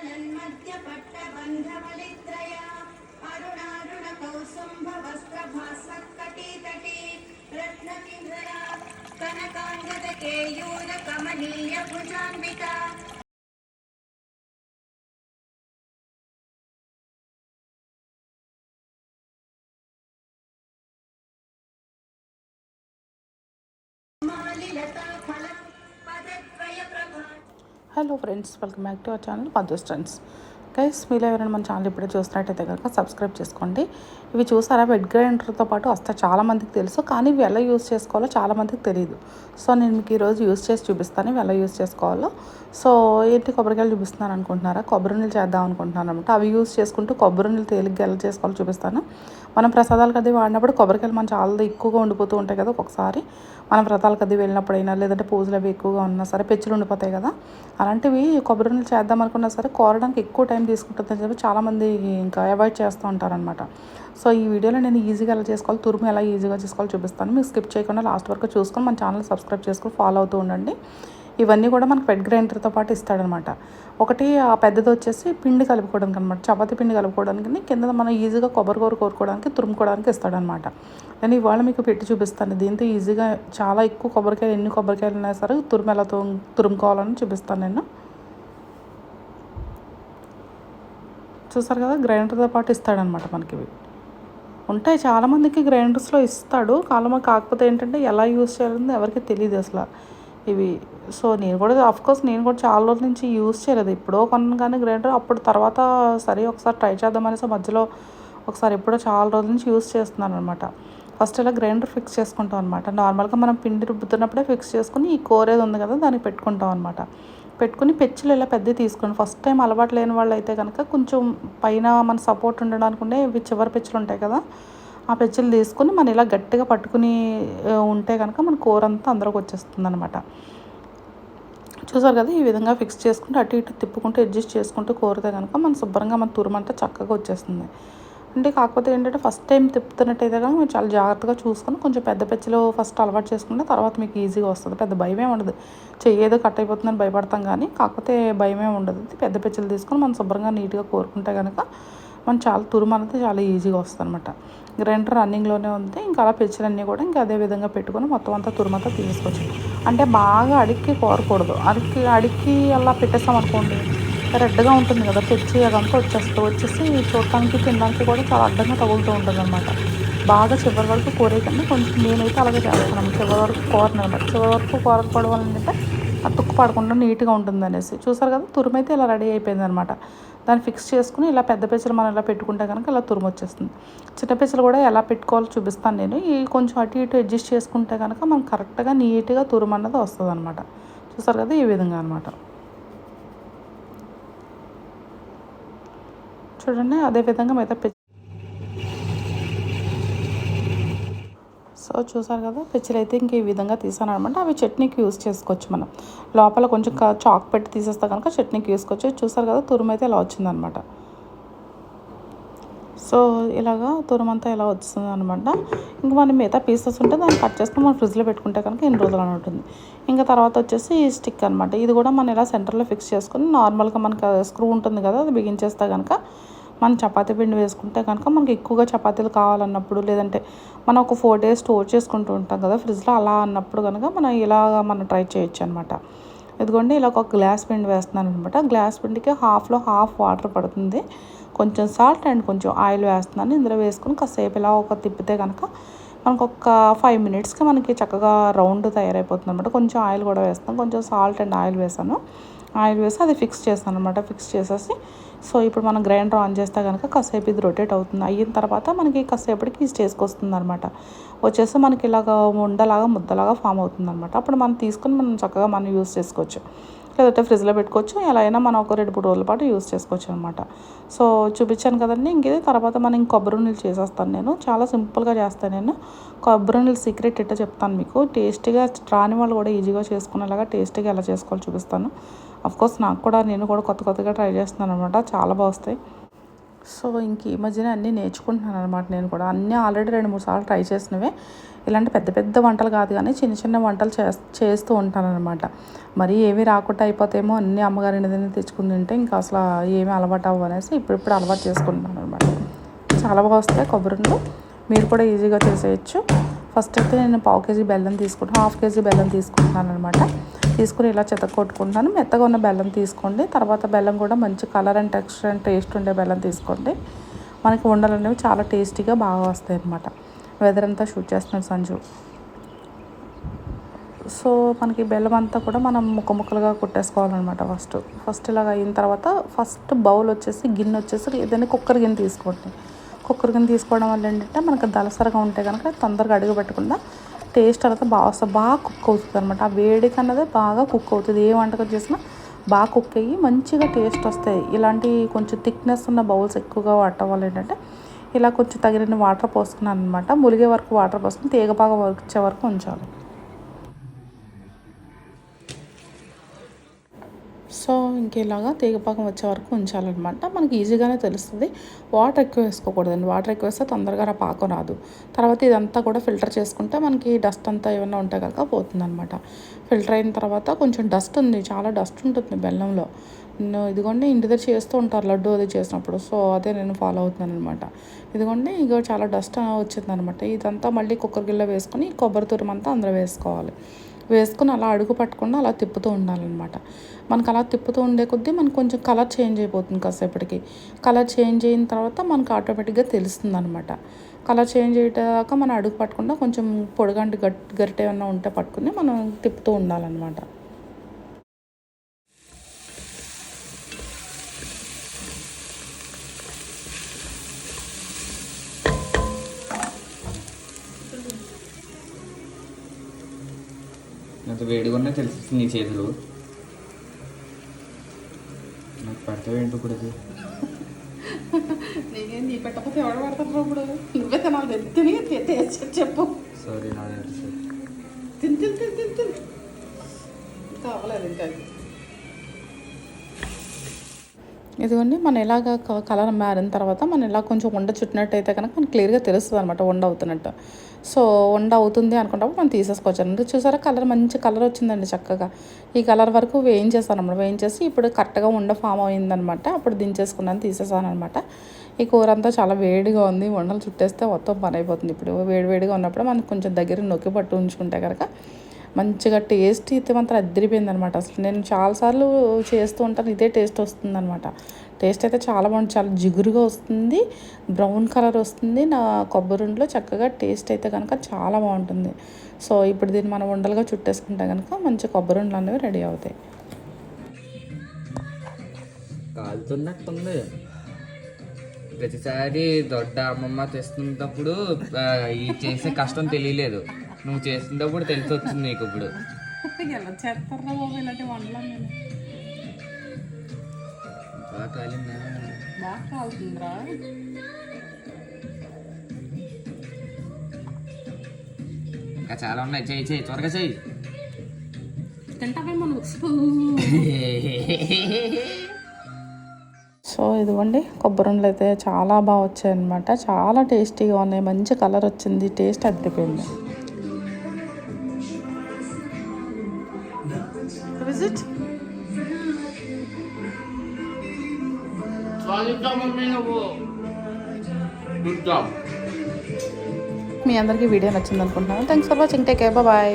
जलन्मध्यपट्टबन्धवलित्रया अरुणारुणकौसुम्भवस्त्रभास्वत्कटीतटी रत्नकिङ्गरा कनकाङ्गदकेयूरकमनीयभुजान्विता मालिलता फलं पदद्वयप्रभा hello friends welcome back to our channel పద్దోస్ friends guys మీరు ఎవరైనా మన ఛానల్ ఇప్పుడే చూస్తున్నట్టయితే కనుక సబ్స్క్రైబ్ చేసుకోండి. ఇవి చూసారా వెడ్ గ్రైండర్తో పాటు వస్తే చాలా మందికి తెలుసు కానీ ఇవి ఎలా యూస్ చేసుకోవాలో చాలా మందికి తెలియదు సో నేను మీకు ఈరోజు యూస్ చేసి చూపిస్తాను ఇవి ఎలా యూస్ చేసుకోవాలో. సో ఏంటి కొబ్బరికాయలు చూపిస్తున్నాను అనుకుంటున్నారా? కొబ్బరి నీళ్ళు చేద్దాం అనుకుంటున్నాను అనమాట. అవి యూస్ చేసుకుంటూ కొబ్బరి నీళ్ళు తేలిగ్గా ఎలా చేసుకోవాలో చూపిస్తాను. మనం ప్రసాదాలకు అది వాడినప్పుడు కొబ్బరికాయలు మనం చాలా ఎక్కువగా ఉండిపోతూ ఉంటాయి కదా ఒక్కొక్కసారి. మనం వ్రతాలకు అది వెళ్ళినప్పుడైనా లేదంటే పూజలు అవి ఎక్కువగా ఉన్నా సరే పెచ్చులు ఉండిపోతాయి కదా. అలాంటివి కొబ్బరి నీళ్ళు చేద్దాం అనుకున్నా సరే కోరడానికి ఎక్కువ టైం తీసుకుంటుందని చెప్పి చాలామంది ఇంకా అవాయిడ్ చేస్తూ ఉంటారనమాట సో ఈ వీడియోలో నేను ఈజీగా ఎలా చేసుకోవాలి తురుము ఎలా ఈజీగా చేసుకోవాలో చూపిస్తాను. మీరు స్కిప్ చేయకుండా లాస్ట్ వరకు చూసుకొని మన ఛానల్ సబ్స్క్రైబ్ చేసుకొని ఫాలో అవుతూ ఉండండి. ఇవన్నీ కూడా మనకు పెడ్ గ్రైండర్తో పాటు ఇస్తాడనమాట. ఒకటి ఆ పెద్దది వచ్చేసి పిండి కలుపుకోవడానికి అనమాట. చపాతీ పిండి కలుపుకోవడానికి కింద మనం ఈజీగా కొబ్బరి కూర కోరుకోవడానికి తురుముకోవడానికి ఇస్తాడనమాట. నేను ఇవాళ మీకు పెట్టి చూపిస్తాను. దీంతో ఈజీగా చాలా ఎక్కువ కొబ్బరికాయలు ఎన్ని కొబ్బరికాయలు ఉన్నా సరే తురుము ఎలా తురుముకోవాలని చూపిస్తాను నేను. చూసారు కదా? గ్రైండర్తో పాటు ఇస్తాడనమాట మనకి ఇవి. ఉంటాయి చాలామందికి గ్రైండర్స్లో ఇస్తాడు. కాలం కాకపోతే ఏంటంటే ఎలా యూజ్ చేయాలని ఎవరికి తెలియదు అసలు. ఇవి సో నేను కూడా అఫ్కోర్స్ నేను కూడా చాలా రోజుల నుంచి యూస్ చేయలేదు. ఎప్పుడో కొన్నాను కానీ గ్రైండర్ అప్పుడు తర్వాత సరే ఒకసారి ట్రై చేద్దామనేసి మధ్యలో ఒకసారి ఎప్పుడో చాలా రోజుల నుంచి యూస్ చేస్తున్నాను అనమాట ఫస్ట్ ఇలా గ్రైండర్ ఫిక్స్ చేసుకుంటాం అనమాట నార్మల్గా మనం పిండి రుబ్బుతున్నప్పుడే ఫిక్స్ చేసుకుని ఈ కోరేది ఉంది కదా దానికి పెట్టుకుంటాం అనమాట పెట్టుకుని పెచ్చులు ఇలా పెద్దవి తీసుకోండి. ఫస్ట్ టైం అలవాటు లేని వాళ్ళు అయితే కనుక కొంచెం పైన మన సపోర్ట్ ఉండడానికి ఇవి చివరి పెచ్చులు ఉంటాయి కదా ఆ పెచ్చులు తీసుకుని మనం ఇలా గట్టిగా పట్టుకుని ఉంటే కనుక మన కూర అంతా అందరికి వచ్చేస్తుంది అనమాట చూసారు కదా ఈ విధంగా ఫిక్స్ చేసుకుంటూ అటు ఇటు తిప్పుకుంటూ అడ్జస్ట్ చేసుకుంటూ కోరితే కనుక మన శుభ్రంగా మన తురుమంతా చక్కగా వచ్చేస్తుంది. అంటే కాకపోతే ఏంటంటే ఫస్ట్ టైం తిప్పుతున్నట్టయితే కనుక మీరు చాలా జాగ్రత్తగా చూసుకొని కొంచెం పెద్ద పెచ్చలు ఫస్ట్ అలవాటు చేసుకుంటే తర్వాత మీకు ఈజీగా వస్తుంది. పెద్ద భయమే ఉండదు. చెయ్యి ఏదో కట్ అయిపోతుందని భయపడతాం కానీ కాకపోతే భయమే ఉండదు. పెద్ద పెచ్చలు తీసుకొని మనం శుభ్రంగా నీట్గా కోరుకుంటే కనుక మనం చాలా తురుము అనేది చాలా ఈజీగా వస్తుంది అనమాట గ్రైండర్ రన్నింగ్లోనే ఉంది ఇంకా అలా పెచ్చులన్నీ కూడా ఇంకా అదే విధంగా పెట్టుకొని మొత్తం అంతా తురుమంతా తీసుకోవచ్చు అంటే బాగా అడిక్కి కోరకూడదు. అడిక్కి అడిక్కి అలా పెట్టేసాం అనుకోండి రెడ్గా ఉంటుంది కదా తెచ్చి అదంతా వచ్చేస్తుంది వచ్చేసి చూడటానికి తినడానికి కూడా చాలా అడ్డంగా తగులుతూ ఉంటుంది అనమాట బాగా చివరి వరకు కోరేయకండి. కొంచెం నేనైతే అలాగే చేస్తున్నాను. చివరి వరకు కోరను అనమాట. చివరి వరకు కోరకపోవడం వల్ల ఏంటంటే ఆ తుక్కు పడకుండా నీట్గా ఉంటుంది అనేసి చూసారు కదా తురుమైతే ఇలా రెడీ అయిపోయింది అనమాట దాన్ని ఫిక్స్ చేసుకుని ఇలా పెద్ద పెచ్చలు మనం ఇలా పెట్టుకుంటే కనుక ఇలా తురుము వచ్చేస్తుంది. చిన్న పెచ్చలు కూడా ఎలా పెట్టుకోవాలో చూపిస్తాను నేను. ఈ కొంచెం అటు ఇటు అడ్జస్ట్ చేసుకుంటే కనుక మనం కరెక్ట్గా నీట్గా తురుము అన్నది వస్తుంది అనమాట చూసారు కదా ఈ విధంగా అనమాట చూడండి అదే విధంగా మిగతా సో చూసారు కదా? పిచ్చలు అయితే ఇంక ఈ విధంగా తీసాను అనమాట అవి చట్నీకి యూస్ చేసుకోవచ్చు మనం. లోపల కొంచెం చాక్ పెట్టి తీసేస్తే కనుక చట్నీకి వేసుకోవచ్చు చూసారు కదా? తురుము అయితే ఇలా వచ్చిందనమాట సో ఇలాగా తురుమంతా ఇలా వస్తుంది అనమాట ఇంకా మనం మిగతా పీసెస్ ఉంటే దాన్ని కట్ చేసుకుని మనం ఫ్రిడ్జ్లో పెట్టుకుంటే కనుక ఎన్ని రోజులు అని ఉంటుంది. ఇంకా తర్వాత వచ్చేసి ఈ స్టిక్ అనమాట ఇది కూడా మనం ఇలా సెంటర్లో ఫిక్స్ చేసుకుని నార్మల్గా మనకి స్క్రూ ఉంటుంది కదా? అది బిగించేస్తే కనుక మనం చపాతీ పిండి వేసుకుంటే కనుక మనకి ఎక్కువగా చపాతీలు కావాలన్నప్పుడు లేదంటే మనం ఒక ఫోర్ డేస్ స్టోర్ చేసుకుంటూ ఉంటాం కదా ఫ్రిడ్జ్లో అలా అన్నప్పుడు కనుక మనం ఇలాగ మనం ట్రై చేయొచ్చు అనమాట ఇదిగోండి ఇలా ఒక గ్లాస్ పిండి వేస్తున్నాను అనమాట గ్లాస్ పిండికి హాఫ్లో హాఫ్ వాటర్ పడుతుంది. కొంచెం సాల్ట్ అండ్ కొంచెం ఆయిల్ వేస్తున్నాను. ఇందులో వేసుకుని కాసేపు ఇలా ఒక తిప్పితే కనుక మనకు ఒక ఫైవ్ మినిట్స్కి మనకి చక్కగా రౌండ్ తయారైపోతుంది అనమాట కొంచెం ఆయిల్ కూడా వేస్తాను కొంచెం సాల్ట్ అండ్ ఆయిల్ వేసాను. ఆయిల్ వేసి అది ఫిక్స్ చేస్తాను అనమాట ఫిక్స్ చేసేసి సో ఇప్పుడు మనం గ్రైండర్ ఆన్ చేస్తే కనుక కాసేపు ఇది రొటేట్ అవుతుంది. అయిన తర్వాత మనకి కాసేపటికి ఈ స్టేజ్కి వస్తుంది అనమాట వచ్చేసి మనకి ఇలాగ ఉండలాగా ముద్దలాగా ఫామ్ అవుతుంది అనమాట అప్పుడు మనం తీసుకొని మనం చక్కగా మనం యూస్ చేసుకోవచ్చు. లేదంటే ఫ్రిడ్జ్లో పెట్టుకోవచ్చు. ఎలా అయినా మనం ఒక రెండు మూడు రోజుల పాటు యూస్ చేసుకోవచ్చు అనమాట సో చూపించాను కదండి. ఇంక ఇది తర్వాత మనం ఇంక కొబ్బరి నీళ్ళు చేసేస్తాను నేను. చాలా సింపుల్గా చేస్తాను నేను. కొబ్బరి నీళ్ళు సీక్రెట్ ఇట్ట చెప్తాను మీకు. టేస్టీగా రాని వాళ్ళు కూడా ఈజీగా చేసుకునేలాగా టేస్టీగా ఎలా చేసుకోవాలో చూపిస్తాను. కోర్స్ నాకు కూడా నేను కూడా కొత్త కొత్తగా ట్రై చేస్తున్నాను అనమాట చాలా బాగుస్తాయి. సో ఇంక ఈ మధ్యన అన్నీ నేర్చుకుంటున్నాను అనమాట నేను కూడా. అన్నీ ఆల్రెడీ రెండు మూడు సార్లు ట్రై చేసినవే. ఇలాంటి పెద్ద పెద్ద వంటలు కాదు కానీ చిన్న చిన్న వంటలు చే చేస్తూ ఉంటాను అనమాట మరి ఏమీ రాకుండా అయిపోతేమో అన్నీ అమ్మగారి ఇంటి తెచ్చుకుని తింటే ఇంకా అసలు ఏమీ అలవాటు అవ్వ అనేసి ఇప్పుడిప్పుడు అలవాటు చేసుకుంటున్నాను అనమాట చాలా బాగా వస్తాయి కొబ్బరిలో మీరు కూడా ఈజీగా చేసేయచ్చు. ఫస్ట్ అయితే నేను పావు కేజీ బెల్లం తీసుకుంటాను హాఫ్ కేజీ బెల్లం తీసుకుంటున్నాను అనమాట తీసుకుని ఇలా చెత్త కొట్టుకుంటాను మెత్తగా ఉన్న బెల్లం తీసుకోండి. తర్వాత బెల్లం కూడా మంచి colour and texture and taste ఉండే బెల్లం తీసుకోండి. మనకి ఉండలు అనేవి చాలా టేస్టీగా బాగా వస్తాయి అన్నమాట వెదర్ అంతా షూట్ చేస్తున్నాడు సంజు. సో మనకి బెల్లం అంతా కూడా మనం ముక్క ముక్కలుగా కొట్టేసుకోవాలన్నమాట ఫస్ట్ ఫస్ట్ ఇలాగ అయిన తర్వాత ఫస్ట్ బౌల్ వచ్చేసి గిన్నె వచ్చేసి ఏదైనా కుక్కర్ గిన్నె తీసుకోండి. కుక్కర్ గిన్నె తీసుకోవడం వల్ల ఏంటంటే మనకి దలసరగా ఉంటే కనుక తొందరగా అడుగు పెట్టకుండా టేస్ట్ అనేది బాగా వస్తుంది బాగా కుక్ అవుతుంది అనమాట ఆ వేడికి అన్నది బాగా కుక్ అవుతుంది. ఏ వంటకం చేసినా బాగా కుక్ అయ్యి మంచిగా టేస్ట్ వస్తాయి. ఇలాంటి కొంచెం థిక్నెస్ ఉన్న బౌల్స్ ఎక్కువగా వాడటం వల్ల ఏంటంటే ఇలా కొంచెం తగిన వాటర్ పోసుకున్నాను అనమాట ములిగే వరకు వాటర్ పోసుకుని తీగ వచ్చే వరకు ఉంచాలి. సో ఇంకేలాగా తీగపాకం వచ్చే వరకు ఉంచాలన్నమాట. మనకి ఈజీగానే తెలుస్తుంది. వాటర్ ఎక్కువ వేసుకోకూడదండి. వాటర్ ఎక్కువ వేస్తే తొందరగా ఆ పాకం రాదు. తర్వాత ఇదంతా కూడా ఫిల్టర్ చేసుకుంటే మనకి డస్ట్ అంతా ఏమైనా ఉంటే కనుక పోతుందన్నమాట. ఫిల్టర్ అయిన తర్వాత కొంచెం డస్ట్ ఉంది. చాలా డస్ట్ ఉంటుంది బెల్లంలో. ఇదిగోండి ఇంటి దగ్గర చేస్తూ ఉంటారు లడ్డు అది చేసినప్పుడు. సో అదే నేను ఫాలో అవుతున్నాను అనమాట ఇదిగోండి ఇక చాలా డస్ట్ వచ్చింది అనమాట ఇదంతా మళ్ళీ కుక్కర్ గిల్ల వేసుకొని కొబ్బరి తురుమంతా అందులో వేసుకోవాలి. వేసుకుని అలా అడుగు పట్టకుండా అలా తిప్పుతూ ఉండాలన్నమాట. మనకు అలా తిప్పుతూ ఉండే కొద్దీ మనకు కొంచెం కలర్ చేంజ్ అయిపోతుంది కాసేపటికి. కలర్ చేంజ్ అయిన తర్వాత మనకు ఆటోమేటిక్గా తెలుస్తుంది అనమాట కలర్ చేంజ్ అయ్యేదాకా మనం అడుగు పట్టకుండా కొంచెం పొడిగంటి గట్ గరిటె ఏమన్నా ఉంటే పట్టుకుని మనం తిప్పుతూ ఉండాలన్నమాట. ఎంత వేడిగా ఉన్నా తెలుస్తుంది నీ చేతులు. నాకు పడతావు ఏంటో ఇప్పుడు అది నేను నీ పెట్టకపోతే ఎవడు పడతారు ఇప్పుడు నువ్వే తినాలి. తిని చెప్పు సారీ నా తిని తిని తిని తిని తిని. కావలేదు ఇంకా? ఇదిగోండి మనం ఎలాగ క- కలర్ మారిన తర్వాత మనం ఇలా కొంచెం వండ చుట్టినట్టయితే కనుక మనకు క్లియర్గా తెలుస్తుంది అనమాట వండ అవుతున్నట్టు. సో వండ అవుతుంది అనుకున్నప్పుడు మనం తీసేసుకోవచ్చు. అండి చూసారా? కలర్ మంచి కలర్ వచ్చిందండి చక్కగా. ఈ కలర్ వరకు వేయించేసాను అనమాట వేయించేసి ఇప్పుడు కరెక్ట్గా వండ ఫామ్ అయిందనమాట అప్పుడు దించేసుకున్నాను తీసేసాను అనమాట ఈ కూర అంతా చాలా వేడిగా ఉంది. వండలు చుట్టేస్తే మొత్తం పని అయిపోతుంది. ఇప్పుడు వేడి వేడిగా ఉన్నప్పుడు మనకు కొంచెం దగ్గర నొక్కి పట్టు ఉంచుకుంటే కనుక మంచిగా టేస్ట్ అయితే మాత్రం అద్దరిపోయింది అనమాట అసలు నేను చాలాసార్లు చేస్తూ ఉంటాను ఇదే టేస్ట్ వస్తుంది అనమాట టేస్ట్ అయితే చాలా బాగుంది చాలా జిగురుగా వస్తుంది బ్రౌన్ కలర్ వస్తుంది. నా కొబ్బరి చక్కగా టేస్ట్ అయితే కనుక చాలా బాగుంటుంది. సో ఇప్పుడు దీన్ని మనం ఉండలుగా చుట్టేసుకుంటే కనుక మంచి కొబ్బరి ఉండలు అనేవి రెడీ అవుతాయి. కాలుతున్నట్టుంది. ప్రతిసారి దొడ్డ అమ్మమ్మ తెస్తున్నప్పుడు ఈ చేసే కష్టం తెలియలేదు. నువ్వు చేసినప్పుడు తెలిసి వచ్చింది నీకు ఇప్పుడు. ఎలా చేస్తారా బాబు ఇలాంటి వంటలు బాగా కాలిందా? బాగా కాలుతుందిరా. ఇంకా చాలా ఉన్నాయి. చేయి చేయి త్వరగా చేయి సో. ఇదిగోండి కొబ్బరి ఉండలు అయితే చాలా బాగా వచ్చాయి అనమాట చాలా టేస్టీగా ఉన్నాయి. మంచి కలర్ వచ్చింది. టేస్ట్ అద్దరిపోయింది విజిట్ మీ అందరికీ వీడియో నచ్చింది అనుకుంటున్నాను thanks for watching take care bye